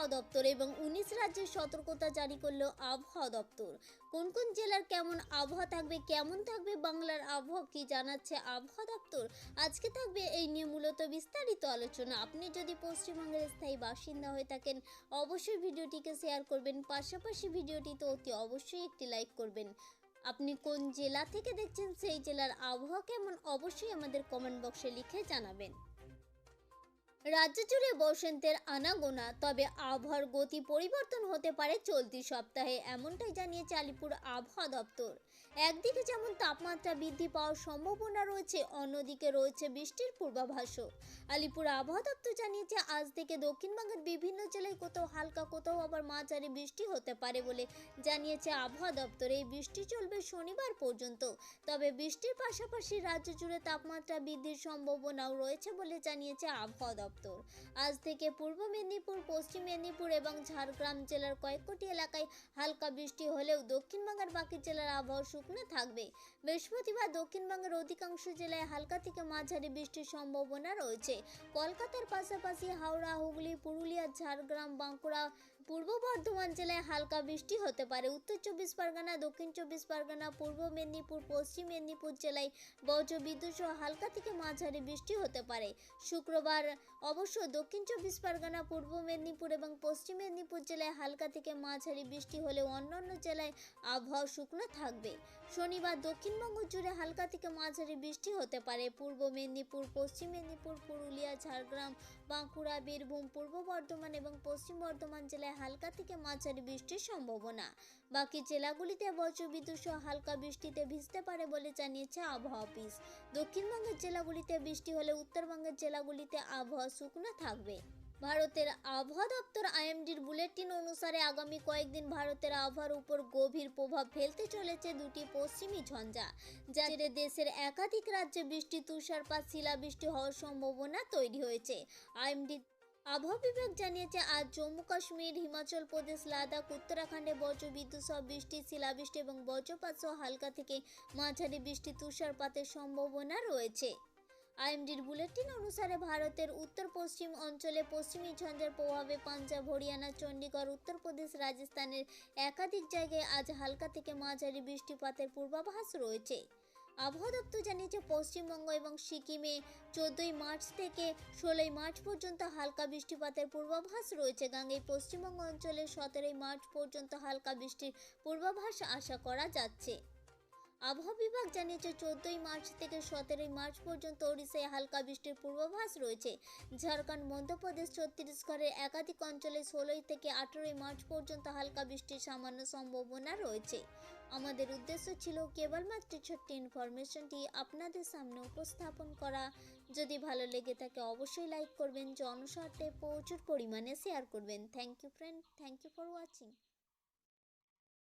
আবহাওয়া দপ্তর এবং উনিশ রাজ্যের সতর্কতা জারি করল আবহাওয়া দপ্তর। কোন কোন জেলার কেমন আবহাওয়া থাকবে, কেমন থাকবে, বাংলার আবহাওয়া কি জানাচ্ছে আবহাওয়া দপ্তর? আজকে থাকবে এই নিয়ে মূলত বিস্তারিত আলোচনা। আপনি যদি পশ্চিমবঙ্গের স্থায়ী বাসিন্দা হয়ে থাকেন, অবশ্যই ভিডিওটিকে শেয়ার করবেন। পাশাপাশি ভিডিওটিতে অতি অবশ্যই একটি লাইক করবেন। আপনি কোন জেলা থেকে দেখছেন, সেই জেলার আবহাওয়া কেমন, অবশ্যই আমাদের কমেন্ট বক্সে লিখে জানাবেন। রাজ্য জুড়ে বসন্তের আনাগোনা, তবে আবহাওয়ার গতি পরিবর্তন হতে পারে চলতি সপ্তাহে, এমনটাই জানিয়েছে আলিপুর আবহাওয়া দপ্তর। একদিকে যেমন তাপমাত্রা বৃদ্ধি পাওয়ার সম্ভাবনা রয়েছে, অন্যদিকে রয়েছে বৃষ্টির পূর্বাভাসও। আলিপুর আবহাওয়া দপ্তর জানিয়েছে, আজ থেকে দক্ষিণবঙ্গের বিভিন্ন জেলায় কোথাও হালকা, কোথাও আবার মাঝারি বৃষ্টি হতে পারে বলে জানিয়েছে আবহাওয়া দপ্তর। এই বৃষ্টি চলবে শনিবার পর্যন্ত, তবে বৃষ্টির পাশাপাশি রাজ্য জুড়ে তাপমাত্রা বৃদ্ধির সম্ভাবনাও রয়েছে বলে জানিয়েছে আবহাওয়া দপ্তর। আজ থেকে পূর্ব মেদিনীপুর, পশ্চিম মেদিনীপুর এবং ঝাড়গ্রাম জেলার কয়েক কোটি এলাকায় হালকা বৃষ্টি হলেও দক্ষিণবঙ্গের বাকি জেলার আবহাওয়া শুকনো থাকবে। বৃহস্পতিবার দক্ষিণবঙ্গের অধিকাংশ জেলায় হালকা থেকে মাঝারি বৃষ্টির সম্ভাবনা রয়েছে। কলকাতার পাশাপাশি হাওড়া, হুগলি, পুরুলিয়া, ঝাড়গ্রাম, বাঁকুড়া পূর্ব বর্ধমান জেলায় হালকা বৃষ্টি হতে পারে। উত্তর চব্বিশ পরগনা, দক্ষিণ চব্বিশ পরগনা, পূর্ব মেদিনীপুর, পশ্চিম মেদিনীপুর জেলায় বজ্র বিদ্যুৎ সহ হালকা থেকে মাঝারি বৃষ্টি হতে পারে। শুক্রবার অবশ্য দক্ষিণ চব্বিশ পরগনা, পূর্ব মেদিনীপুর এবং পশ্চিম মেদিনীপুর জেলায় হালকা থেকে মাঝারি বৃষ্টি হলেও অন্যান্য জেলায় আবহাওয়া শুকনো থাকবে। শনিবার দক্ষিণবঙ্গ জুড়ে হালকা থেকে মাঝারি বৃষ্টি হতে পারে। পূর্ব মেদিনীপুর, পশ্চিম মেদিনীপুর, পুরুলিয়া, ঝাড়গ্রাম, বাঁকুড়া, বীরভূম, পূর্ব বর্ধমান এবং পশ্চিম বর্ধমান জেলায় হালকা থেকে মাঝারি বৃষ্টির সম্ভাবনা। বাকি জেলাগুলিতে বজ্রবিদ্যুৎ সহ হালকা বৃষ্টিতে ভিজতে পারে বলে জানিয়েছে আবহাওয়া অফিস। দক্ষিণবঙ্গের জেলাগুলিতে বৃষ্টি হলে উত্তরবঙ্গের জেলাগুলিতে আবহাওয়া শুকনো থাকবে। ভারতের আবহাওয়া দপ্তর আইএমডির বুলেটিন অনুসারে আগামী কয়েকদিন ভারতের আবহাওয়ার উপর গভীর প্রভাব ফেলতে চলেছে দুটি পশ্চিমী ঝঞ্ঝা যার জেরে দেশের একাধিক রাজ্যে বৃষ্টি, তুষারপাত, শিলাবৃষ্টি হওয়ার সম্ভাবনা তৈরি হয়েছে। আইএমডি আবহাওয়া বিভাগ জানিয়েছে, আজ জম্মু কাশ্মীর, হিমাচল প্রদেশ, লাদাখ, উত্তরাখণ্ডে বজ্রবিদ্যুৎ সহ বৃষ্টি, শিলাবৃষ্টি এবং বজ্রপাত সহ হালকা থেকে মাঝারি বৃষ্টি তুষারপাতের সম্ভাবনা রয়েছে। আইএমডির বুলেটিন অনুসারে ভারতের উত্তর পশ্চিম অঞ্চলে পশ্চিমী ঝঞ্ঝার প্রভাবে পাঞ্জাব, হরিয়ানা, চণ্ডীগড় উত্তরপ্রদেশ রাজস্থানের একাধিক জায়গায় আজ হালকা থেকে মাঝারি বৃষ্টিপাতের পূর্বাভাস রয়েছে। আবহাওয়া দপ্তর জানিয়েছে, পশ্চিমবঙ্গ এবং সিকিমে চোদ্দই মার্চ থেকে ষোলোই মার্চ পর্যন্ত হালকা বৃষ্টিপাতের পূর্বাভাস রয়েছে। গাঙ্গেয় পশ্চিমবঙ্গ অঞ্চলে সতেরোই মার্চ পর্যন্ত হালকা বৃষ্টির পূর্বাভাস আশা করা যাচ্ছে। আবহাওয়া বিভাগ জানিয়েছে, চোদ্দই মার্চ থেকে সতেরোই মার্চ পর্যন্ত ওড়িশায় হালকা বৃষ্টির পূর্বাভাস রয়েছে। ঝাড়খণ্ড, মধ্যপ্রদেশ ছত্তিশগড়ের একাধিক অঞ্চলে ষোলোই থেকে আঠেরোই মার্চ পর্যন্ত হালকা বৃষ্টির সামান্য সম্ভাবনা রয়েছে। আমাদের উদ্দেশ্য ছিল কেবলমাত্র ছোট্ট ইনফরমেশনটি আপনাদের সামনে উপস্থাপন করা। যদি ভালো লেগে থাকে, অবশ্যই লাইক করবেন, জনস্বার্থে প্রচুর পরিমাণে শেয়ার করবেন। Thank you, friend. Thank you for watching.